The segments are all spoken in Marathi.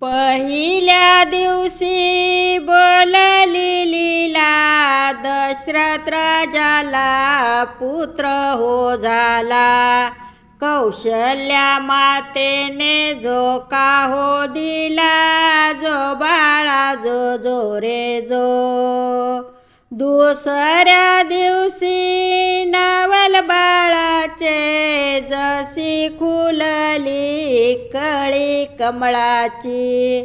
पहिल्या दिवशी बोलली दशरथ राजाला पुत्र हो झाला. कौशल्या मातेने जो का हो दिला जो बाळा जो जो रे जो. दुसऱ्या दिवशी नवल बाळाचे जशी खुलली कळी कमळाची.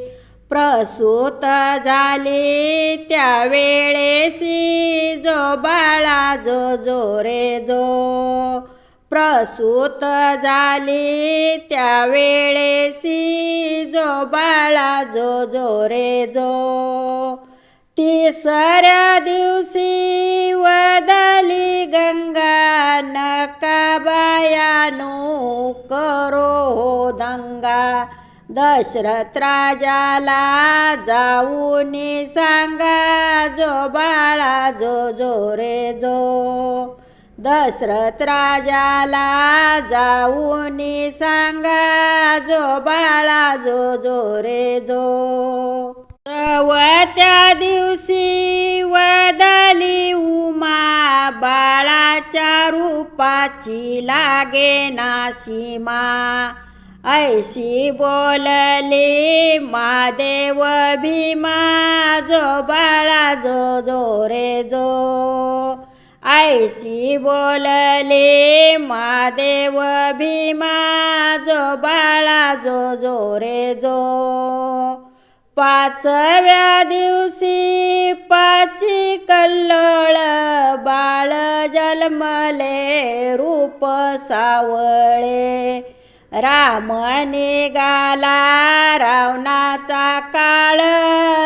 प्रसूत झाली त्यावेळेसी जो बाळा जो जो रे जो. प्रसूत झाली त्यावेळेसी जो बाळा जो जो रे जो. तिसऱ्या दिवशी वदली गंगा नकाबायानो करो दंगा. दशरथ राजाला जाऊन सांगा जो बाळा जो जो रे जो. दशरथ राजाला जाऊन सांगा जो बाळा जो जो रे जो. त्या रूपाची लागे ना सीमा. ऐशी बोलले महादेव भीमा. जो बाळा जो जो रे जो. ऐशी बोलले महादेव भीमा. जो बाळा जो जो रे जो. पाचव्या दिवशी पा जन्मले रूप सावळे. राम निघाला रावणाचा काळ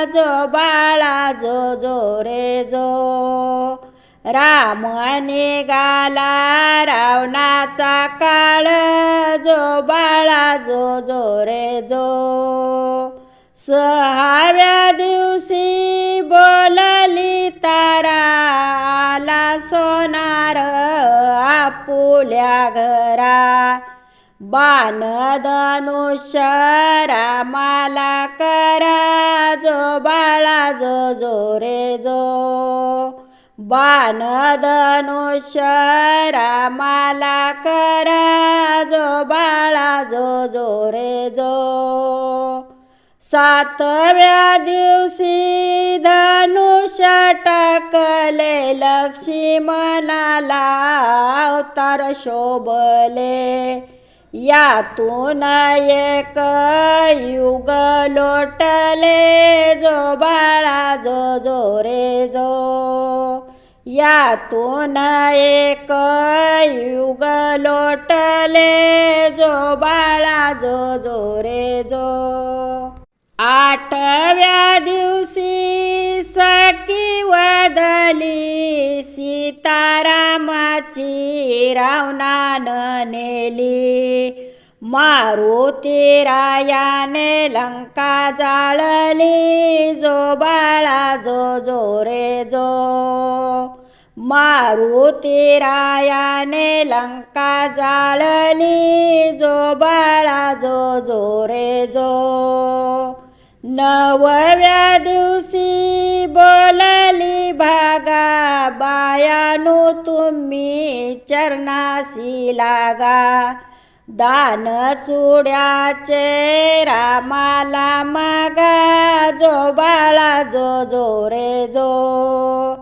जो बाळा जो जो रे जो. राम निघाला रावणाचा काळ जो बाळा जो जो रे जो. सहाव्या दिवशी बोलली तारा आला येणार आपुल्या घरा. बाण धनुष्य रामाला करा जो बाळा जो जो रे जो. बाण धनुष्य रामाला करा जो बाळा जो जो रे जो. सातव्या दिवशी धनुष्य टाकले लक्ष्मणाला अवतार शोभले. यातून एक युग लोटले जो बाळा जो जो रे जो. यातून एक युग लोटले जो बाळा जो जो रे जो. आठव्या दिवशी सखी वदली सीतारामाची रावणानं नेली. मारुती रायाने लंका जाळली जो बाळा जो जो रे जो. मारुती रायाने लंका जाळली जो बाळा जो जो रे जो. नवव्या दिवशी बोलली भागा बायानो तुम्ही चरणाशी लागा. दान चुड्याचे रामाला मागा. जो बाळा जो जो रे जो.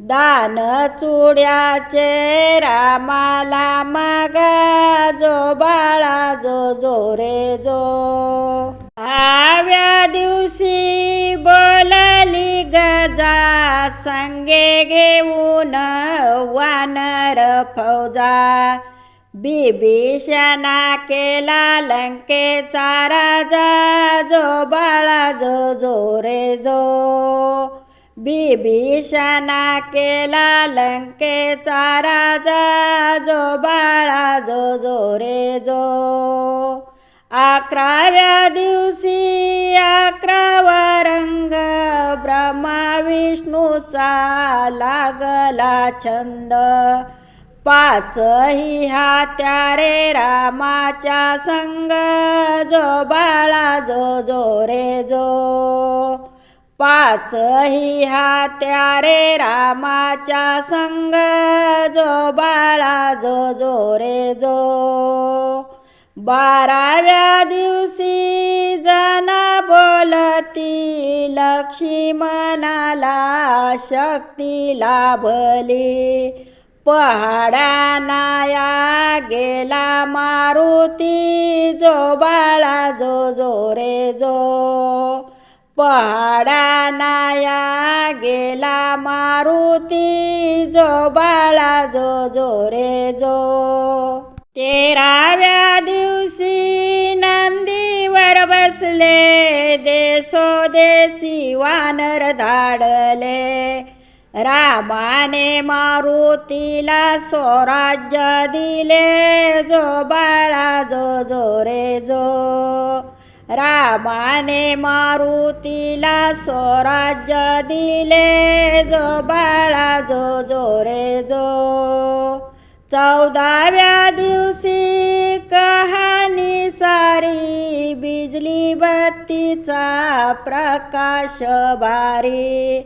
दान चुड्याचे रामाला मागा. जो बाळा जो जो रे जो. संगे घेऊन वानर फौजा. बिभीषणा केला लंकेचा राजा. जो बाळा जो जो. रे जो बिभीषणा केला लंकेचा राजा. जो बाळा जो जो रे जो. अकराव्या दिवशी विष्णूचा लागला छंद. पाचही हात्या रे रामाच्या संग जो बाळा जो जो रे जो. पाचही हात्या रे रामाच्या संग जो बाळा जो जो रे जो. बाराव्या दिवशी बोलती लक्ष्मणाला शक्ती लाभली. पहाडानाया गेला मारुती जो बाळा जो जो रे जो. पहाडानाया गेला मारुती जो बाळा जो जो रे जो. तेराव्या दिवशी बसले देशोदेशी वानर धाडले. रामाने मारुतीला स्वराज्य दिले जो बाळा जो जो रे जो. रामाने मारुतीला स्वराज्य दिले जो बाळा जो जो रे जो. चौदाव्या दिवशी कहाणी सारी बत्तीचा प्रकाश भारी.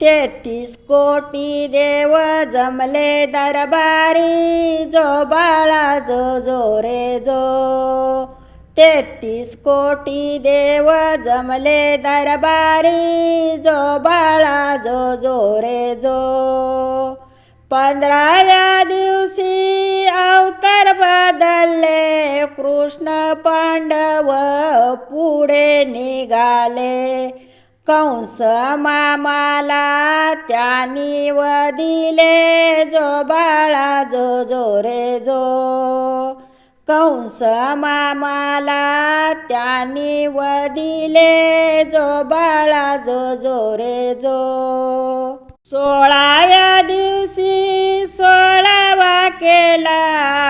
तेहतीस कोटी देव जमले दरबारी. जो बाळा जो जो रे जो तेहतीस कोटी देव जमले दरबारी. जो बाळा जो जो रे जो पंधराव्या दिवशी अवतार बदलले. कृष्ण पांडव पुढे निघाले. कंस मामाला त्यांनी वदिले जो बाळा जो जो रे जो. कंस मामाला त्यांनी वदिले जो बाळा जो जो रे जो. सोळाव्या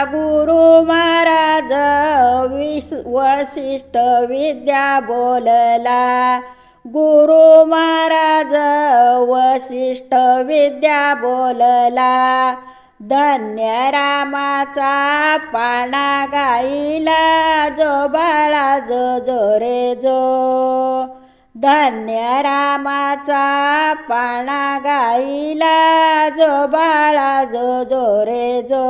गुरु महाराज विस वसिष्ठ विद्या बोलला. गुरु महाराज वसिष्ठ विद्या बोलला. धन्य रामाचा पाणा गाईला जो बाळा जो जो रे जो. धन्य रामाचा पाणा गाईला जो बाळा जो जो रे जो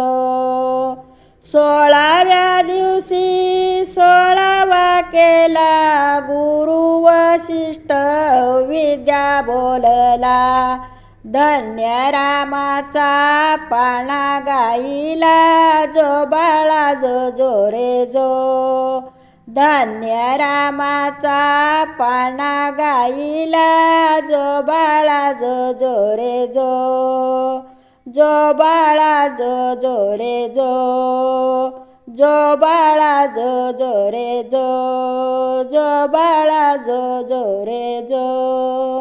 सोळाव्या दिवशी सोळावा केला. गुरु वशिष्ठ विद्या बोलला धन्य रामाचा पाणा गाईला जो बाळा जो जो रे जो धन्य रामाचा पाना गाईला जो बाळा जो जो रे जो जो बाळा जो जो रे जो जो बाळा जो जो रे जो जो बाळा जो जो रे जो.